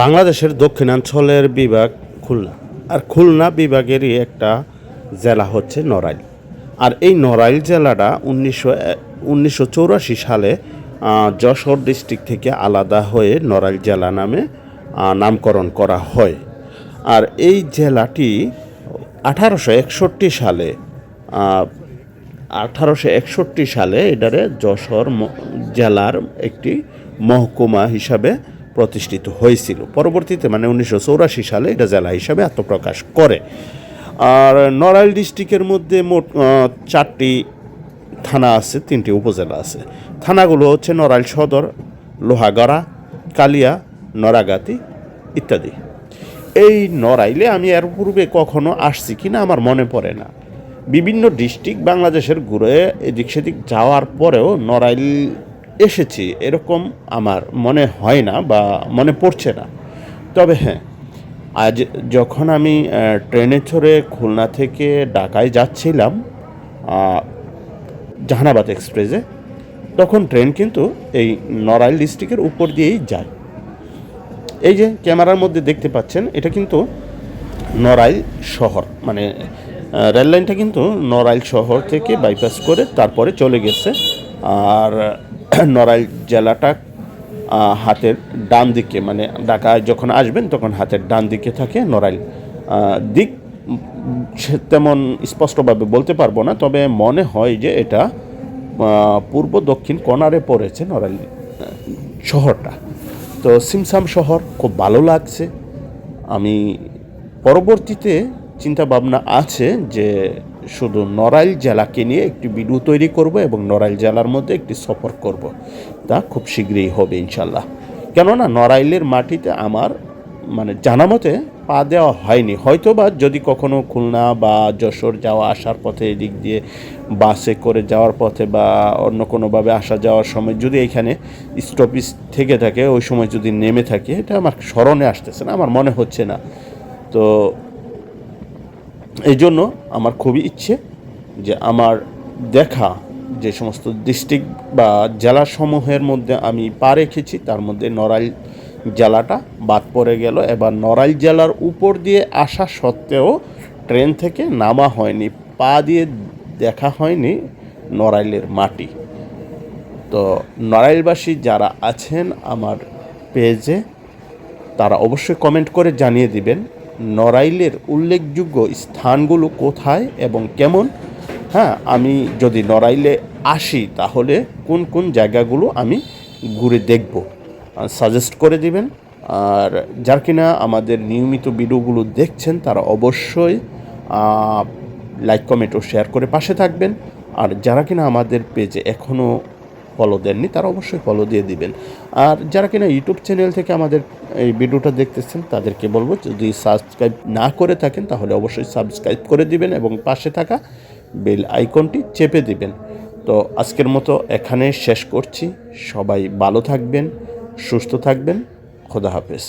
বাংলাদেশের দক্ষিণাঞ্চলের বিভাগ খুলনা। আর খুলনা বিভাগেরই একটা জেলা হচ্ছে নড়াইল। আর এই নড়াইল জেলাটা উনিশশো উনিশশো চৌরাশি সালে যশোর ডিস্ট্রিক্ট থেকে আলাদা হয়ে নড়াইল জেলা নামে নামকরণ করা হয়। আর এই জেলাটি আঠারোশো একষট্টি সালে আঠারোশো একষট্টি সালে এটারে যশোর জেলার একটি মহকুমা হিসাবে প্রতিষ্ঠিত হয়েছিল। পরবর্তীতে মানে উনিশশো চৌরাশি সালে এটা জেলা হিসাবে আত্মপ্রকাশ করে। আর নড়াইল ডিস্ট্রিক্টের মধ্যে মোট চারটি থানা আছে, তিনটি উপজেলা আছে। থানাগুলো হচ্ছে নড়াইল সদর, লোহাগড়া, কালিয়া, নড়াগাতি ইত্যাদি। এই নড়াইলে আমি এর পূর্বে কখনো আসছি কিনা আমার মনে পড়ে না। বিভিন্ন ডিস্ট্রিক্ট বাংলাদেশের ঘুরে এদিক সেদিক যাওয়ার পরেও নড়াইল এসেছি এরকম আমার মনে হয় না বা মনে পড়ছে না। তবে হ্যাঁ আজ যখন আমি ট্রেনে চড়ে খুলনা থেকে ঢাকায় যাচ্ছিলাম জাহানাবাদ এক্সপ্রেসে তখন ট্রেন কিন্তু এই নড়াইল ডিস্ট্রিক্টের উপর দিয়েই যায়। এই যে ক্যামেরার মধ্যে দেখতে পাচ্ছেন এটা কিন্তু নড়াইল শহর মানে আহ, রেল লাইনটা কিন্তু নড়াইল শহর থেকে বাইপাস করে তারপরে চলে গেছে। আর নড়াইল জেলাটা হাতের ডান দিকে মানে ঢাকায় যখন আসবেন তখন হাতের ডান দিকে থাকে নড়াইল। দিক তেমন স্পষ্টভাবে বলতে পারব না, তবে মনে হয় যে এটা পূর্ব দক্ষিণ কর্নারে পড়েছে নড়াইল শহরটা। তো সিমসাম শহর খুব ভালো লাগছে। আমি পরবর্তীতে চিন্তা ভাবনা আছে যে শুধু নড়াইল জেলাকে নিয়ে একটি ভিডিও তৈরি করব এবং নড়াইল জেলার মধ্যে একটি সফর করব। তা খুব শীঘ্রই হবে ইনশাল্লাহ কেননা নড়াইলের মাটিতে আমার মানে জানা মতে পা দেওয়া হয়নি। হয়তো বা যদি কখনো খুলনা বা যশোর যাওয়া আসার পথে এদিক দিয়ে বাসে করে যাওয়ার পথে বা অন্য কোনোভাবে আসা যাওয়ার সময় যদি এখানে স্টপিস থেকে থাকে, ওই সময় যদি নেমে থাকে, এটা আমার স্মরণে আসতেছে না, আমার মনে হচ্ছে না। তো এই জন্য আমার খুবই ইচ্ছে যে আমার দেখা যে সমস্ত ডিস্ট্রিক্ট বা জেলাসমূহের মধ্যে আমি পা রেখেছি, তার মধ্যে নড়াইল জেলাটা বাদ পড়ে গেল। এবার নড়াইল জেলার উপর দিয়ে আসা সত্ত্বেও ট্রেন থেকে নামা হয়নি, পা দিয়ে দেখা হয়নি নড়াইলের মাটি। তো নড়াইলবাসী যারা আছেন আমার পেজে, তারা অবশ্যই কমেন্ট করে জানিয়ে দিবেন নড়াইলের উল্লেখযোগ্য স্থানগুলো কোথায় এবং কেমন? হ্যাঁ আমি যদি নড়াইলে আসি, তাহলে কোন কোন জায়গাগুলো আমি ঘুরে দেখব? সাজেস্ট করে দিবেন। আর যার কিনা আমাদের নিয়মিত ভিডিওগুলো দেখছেন, তারা অবশ্যই লাইক কমেন্ট ও শেয়ার করে পাশে থাকবেন। আর যারা কিনা আমাদের পেজে এখনও ফলো দেননি, তারা অবশ্যই ফলো দিয়ে দিবেন। আর যারা কিনা ইউটিউব চ্যানেল থেকে আমাদের এই ভিডিওটা দেখতেছেন, তাদেরকে বলব যদি সাবস্ক্রাইব না করে থাকেন, তাহলে অবশ্যই সাবস্ক্রাইব করে দিবেন এবং পাশে থাকা বেল আইকনটি চেপে দিবেন। তো আজকের মতো এখানে শেষ করছি। সবাই ভালো থাকবেন, সুস্থ থাকবেন। খোদা হাফেজ।